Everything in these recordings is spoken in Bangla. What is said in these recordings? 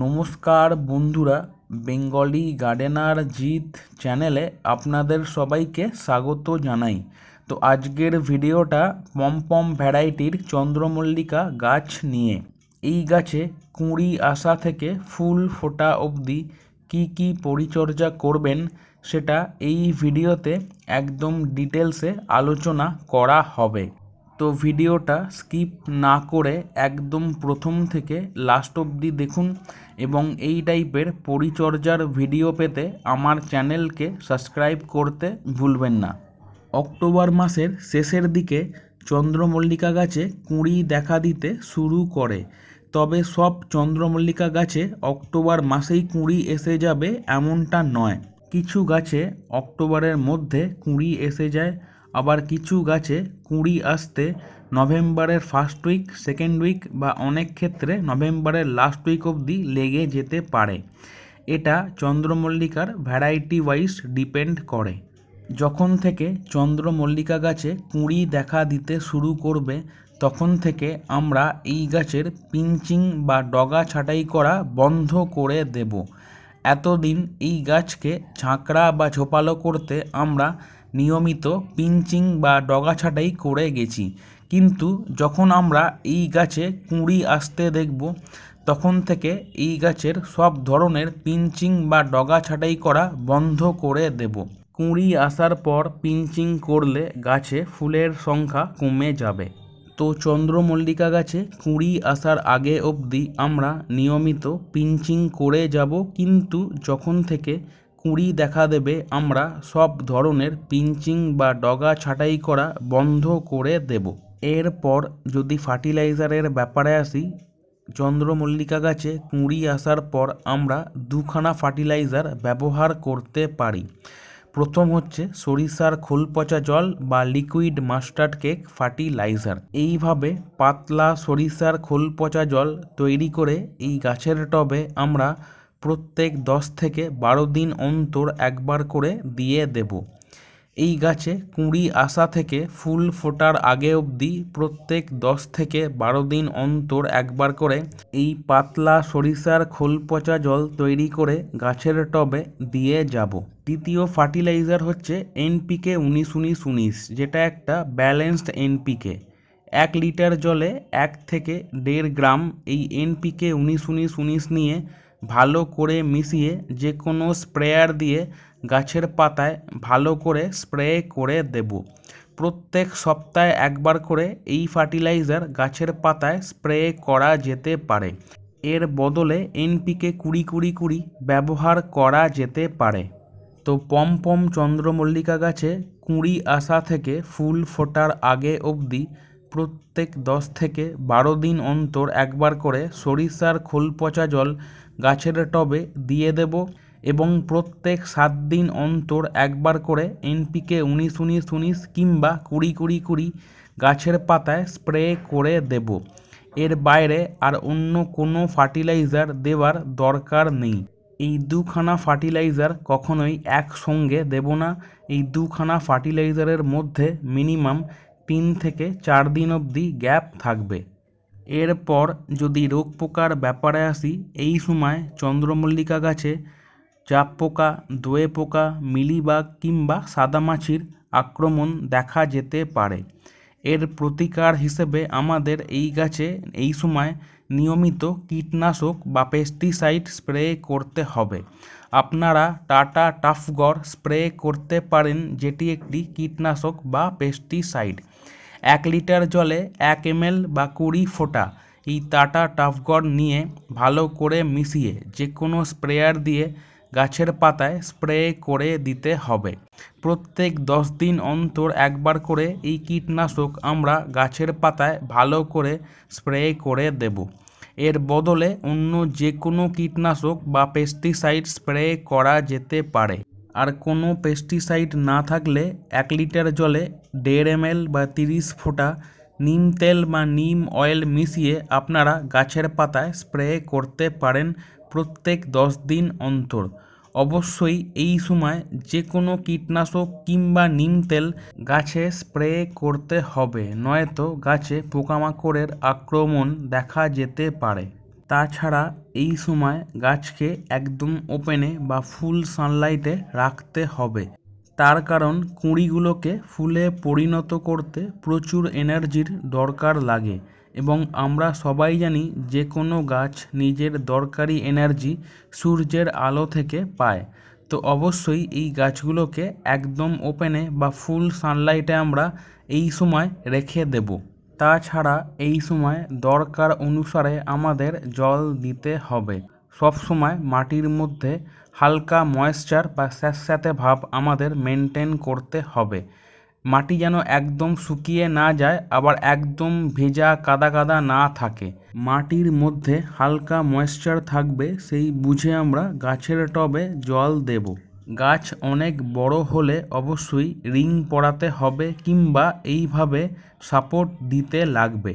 নমস্কার বন্ধুরা, বেঙ্গলি গার্ডেনার জিৎ চ্যানেলে আপনাদের সবাইকে স্বাগত জানাই। তো আজকের ভিডিওটা পমপম ভ্যারাইটির চন্দ্রমল্লিকা গাছ নিয়ে। এই গাছে কুঁড়ি আসা থেকে ফুল ফোটা অবধি কী কী পরিচর্যা করবেন সেটা এই ভিডিওতে একদম ডিটেলসে আলোচনা করা হবে। তো ভিডিওটা স্কিপ না করে একদম প্রথম থেকে লাস্ট অবধি দেখুন এবং এই টাইপের পরিচর্যার ভিডিও পেতে আমার চ্যানেলকে সাবস্ক্রাইব করতে ভুলবেন না। অক্টোবর মাসের শেষের দিকে চন্দ্রমল্লিকা গাছে কুঁড়ি দেখা দিতে শুরু করে। তবে সব চন্দ্রমল্লিকা গাছে অক্টোবর মাসেই কুঁড়ি এসে যাবে এমনটা নয়। কিছু গাছে অক্টোবরের মধ্যে কুঁড়ি এসে যায় আবার কিছু গাছে কুঁড়ি আসতে নভেম্বরের ফার্স্ট উইক সেকেন্ড উইক বা অনেক ক্ষেত্রে নভেম্বরের লাস্ট উইক অবধি লেগে যেতে পারে। এটা চন্দ্রমল্লিকার ভ্যারাইটি ওয়াইজ ডিপেন্ড করে। যখন থেকে চন্দ্রমল্লিকা গাছে কুঁড়ি দেখা দিতে শুরু করবে, তখন থেকে আমরা এই গাছের পিঞ্চিং বা ডগা ছাঁটাই করা বন্ধ করে দেব। এতদিন এই গাছকে ঝাঁকড়া বা ঝোপালো করতে আমরা নিয়মিত পিঞ্চিং বা ডগা ছাঁটাই করে গেছি। কিন্তু যখন আমরা এই গাছে কুঁড়ি আসতে দেখব, তখন থেকে এই গাছের সব ধরনের পিঞ্চিং বা ডগা ছাঁটাই করা বন্ধ করে দেব। কুঁড়ি আসার পর পিঞ্চিং করলে গাছে ফুলের সংখ্যা কমে যাবে। তো চন্দ্রমল্লিকা গাছে কুঁড়ি আসার আগে অবধি আমরা নিয়মিত পিঞ্চিং করে যাব। কিন্তু যখন থেকে কুঁড়ি দেখা দেবে, আমরা সব ধরনের পিঞ্চিং বা ডগা ছাঁটাই করা বন্ধ করে দেব। এরপর যদি ফার্টিলাইজারের ব্যাপারে আসি, চন্দ্রমল্লিকা গাছে কুঁড়ি আসার পর আমরা দুখানা ফার্টিলাইজার ব্যবহার করতে পারি। প্রথম হচ্ছে সরিষার খোল পচা জল বা লিকুইড মাস্টার্ড কেক ফার্টিলাইজার। এইভাবে পাতলা সরিষার খোল পচা জল তৈরি করে এই গাছের টবে আমরা প্রত্যেক দশ থেকে বারো দিন অন্তর একবার করে দিয়ে দেব। এই গাছে কুঁড়ি আসা থেকে ফুল ফোটার আগে অবধি প্রত্যেক দশ থেকে বারো দিন অন্তর একবার করে এই পাতলা সরিষার খোল পচা জল তৈরি করে গাছের টবে দিয়ে যাব। দ্বিতীয় ফার্টিলাইজার হচ্ছে এনপিকে উনিশ উনিশ উনিশ, যেটা একটা ব্যালেন্সড এনপিকে। এক লিটার জলে এক থেকে দেড় গ্রাম এই এনপিকে উনিশ উনিশ উনিশ নিয়ে ভালো করে মিশিয়ে যে কোনো স্প্রেয়ার দিয়ে গাছের পাতায় ভালো করে স্প্রে করে দেব। প্রত্যেক সপ্তাহে একবার করে এই ফার্টিলাইজার গাছের পাতায় স্প্রে করা যেতে পারে। এর বদলে এনপিকে কুড়ি কুড়ি কুড়ি ব্যবহার করা যেতে পারে। তো পমপম চন্দ্রমল্লিকা গাছে কুঁড়ি আসা থেকে ফুল ফোটার আগে অবধি প্রত্যেক দশ থেকে বারো দিন অন্তর একবার করে সরিষার খোল পচা জল গাছের টবে দিয়ে দেব এবং প্রত্যেক সাত দিন অন্তর একবার করে এনপিকে উনিশ উনিশ উনিশ কিংবা কুড়ি কুড়ি কুড়ি গাছের পাতায় স্প্রে করে দেব। এর বাইরে আর অন্য কোনো ফার্টিলাইজার দেওয়ার দরকার নেই। এই দুখানা ফার্টিলাইজার কখনোই একসঙ্গে দেব না। এই দুখানা ফার্টিলাইজারের মধ্যে মিনিমাম তিন থেকে চার দিন অবধি গ্যাপ থাকবে। এরপর যদি রোগ পোকার ব্যাপারে আসি, এই সময় চন্দ্রমল্লিকা গাছে চাপ পোকা, দোয়ে পোকা, মিলিবাগ কিংবা সাদামাছির আক্রমণ দেখা যেতে পারে। এর প্রতিকার হিসেবে আমাদের এই গাছে এই সময় নিয়মিত কীটনাশক বা পেস্টিসাইড স্প্রে করতে হবে। আপনারা টাটা টাফগড় স্প্রে করতে পারেন, যেটি একটি কীটনাশক বা পেস্টিসাইড এক লিটার জলে এক এমএল বা কুড়ি ফোঁটা এই টাটা টাফগড় নিয়ে ভালো করে মিশিয়ে যে কোনো স্প্রেয়ার দিয়ে গাছের পাতায় স্প্রে করে দিতে হবে। প্রত্যেক দশ দিন অন্তর একবার করে এই কীটনাশক আমরা গাছের পাতায় ভালো করে স্প্রে করে দেব। এর বদলে অন্য যে কোনো কীটনাশক বা পেস্টিসাইড স্প্রে করা যেতে পারে। আর কোনো পেস্টিসাইড না থাকলে এক লিটার জলে দেড় এমএল বা তিরিশ ফোঁটা নিম তেল বা নিম অয়েল মিশিয়ে আপনারা গাছের পাতায় স্প্রে করতে পারেন প্রত্যেক দশ দিন অন্তর। অবশ্যই এই সময় যে কোনো কীটনাশক কিংবা নিম তেল গাছে স্প্রে করতে হবে, নয়তো গাছে পোকামাকড়ের আক্রমণ দেখা যেতে পারে। তাছাড়া এই সময় গাছকে একদম ওপেনে বা ফুল সানলাইটে রাখতে হবে। তার কারণ কুঁড়িগুলোকে ফুলে পরিণত করতে প্রচুর এনার্জির দরকার লাগে এবং আমরা সবাই জানি যে কোনো গাছ নিজের দরকারি এনার্জি সূর্যের আলো থেকে পায়। তো অবশ্যই এই গাছগুলোকে একদম ওপেনে বা ফুল সানলাইটে আমরা এই সময় রেখে দেব। তাছাড়া এই সময় দরকার অনুসারে আমাদের জল দিতে হবে। সব সময় মাটির মধ্যে হালকা ময়েশ্চার বা স্যাঁতস্যাঁতে ভাব আমাদের মেনটেন করতে হবে। মাটি যেন একদম শুকিয়ে না যায়, আবার একদম ভেজা কাদা কাদা না থাকে। মাটির মধ্যে হালকা ময়েশ্চার থাকবে, সেই বুঝে আমরা গাছের টবে জল দেব। গাছ অনেক বড় হলে অবশ্যই রিং পরাতে হবে কিংবা এইভাবে সাপোর্ট দিতে লাগবে।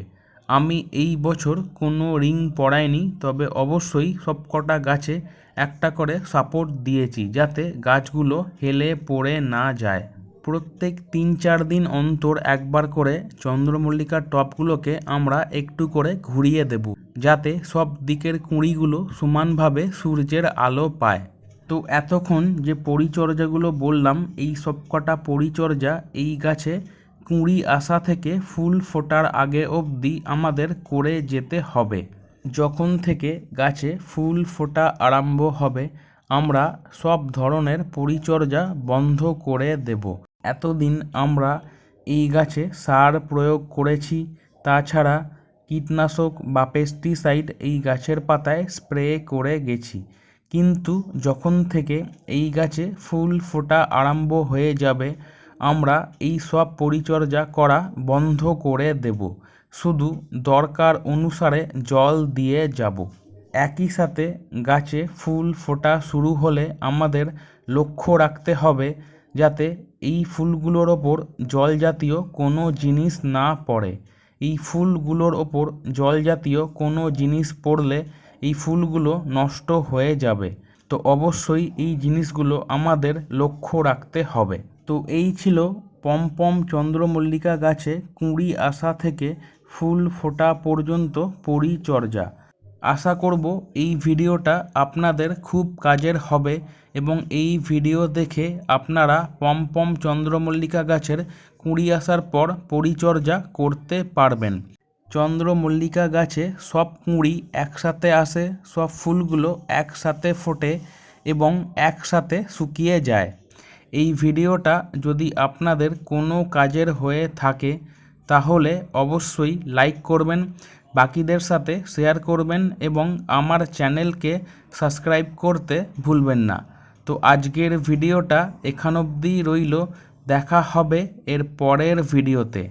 আমি এই বছর কোনো রিং পরাইনি, তবে অবশ্যই সবকটা গাছে একটা করে সাপোর্ট দিয়েছি যাতে গাছগুলো হেলে পড়ে না যায়। প্রত্যেক তিন চার দিন অন্তর একবার করে চন্দ্রমল্লিকার টপগুলোকে আমরা একটু করে ঘুরিয়ে দেব, যাতে সব দিকের কুঁড়িগুলো সমানভাবে সূর্যের আলো পায়। তো এতক্ষণ যে পরিচর্যাগুলো বললাম, এই সবকটা পরিচর্যা এই গাছে কুঁড়ি আসা থেকে ফুল ফোটার আগে অবধি আমাদের করে যেতে হবে। যখন থেকে গাছে ফুল ফোটা আরম্ভ হবে, আমরা সব ধরনের পরিচর্যা বন্ধ করে দেব। এতদিন আমরা এই গাছে সার প্রয়োগ করেছি, তাছাড়া কীটনাশক বা পেস্টিসাইড এই গাছের পাতায় স্প্রে করে গেছি। কিন্তু যখন থেকে এই গাছে ফুল ফোটা আরম্ভ হয়ে যাবে, আমরা এই সব পরিচর্যা করা বন্ধ করে দেব। শুধু দরকার অনুসারে জল দিয়ে যাব। একই সাথে গাছে ফুল ফোটা শুরু হলে আমাদের লক্ষ্য রাখতে হবে যাতে এই ফুলগুলোর ওপর জল জাতীয় কোনো জিনিস না পড়ে। এই ফুলগুলোর ওপর জল জাতীয় কোনো জিনিস পড়লে এই ফুলগুলো নষ্ট হয়ে যাবে। তো অবশ্যই এই জিনিসগুলো আমাদের লক্ষ্য রাখতে হবে। তো এই ছিল পমপম চন্দ্রমল্লিকা গাছে কুঁড়ি আসা থেকে ফুল ফোটা পর্যন্ত পরিচর্যা। আশা করব এই ভিডিওটা আপনাদের খুব কাজের হবে এবং এই ভিডিও দেখে আপনারা পমপম চন্দ্রমল্লিকা গাছের কুঁড়ি আসার পর পরিচর্যা করতে পারবেন। চন্দ্রমল্লিকা গাছে সব কুঁড়ি একসাথে আসে, সব ফুলগুলো একসাথে ফোটে এবং একসাথে শুকিয়ে যায়। এই ভিডিওটা যদি আপনাদের কোনো কাজের হয়ে থাকে, তাহলে অবশ্যই লাইক করবেন, বাকিদের সাথে শেয়ার করবেন এবং আমার চ্যানেলকে সাবস্ক্রাইব করতে ভুলবেন না। তো আজকের ভিডিওটা এখান অবধি রইল। দেখা হবে এর পরের ভিডিওতে।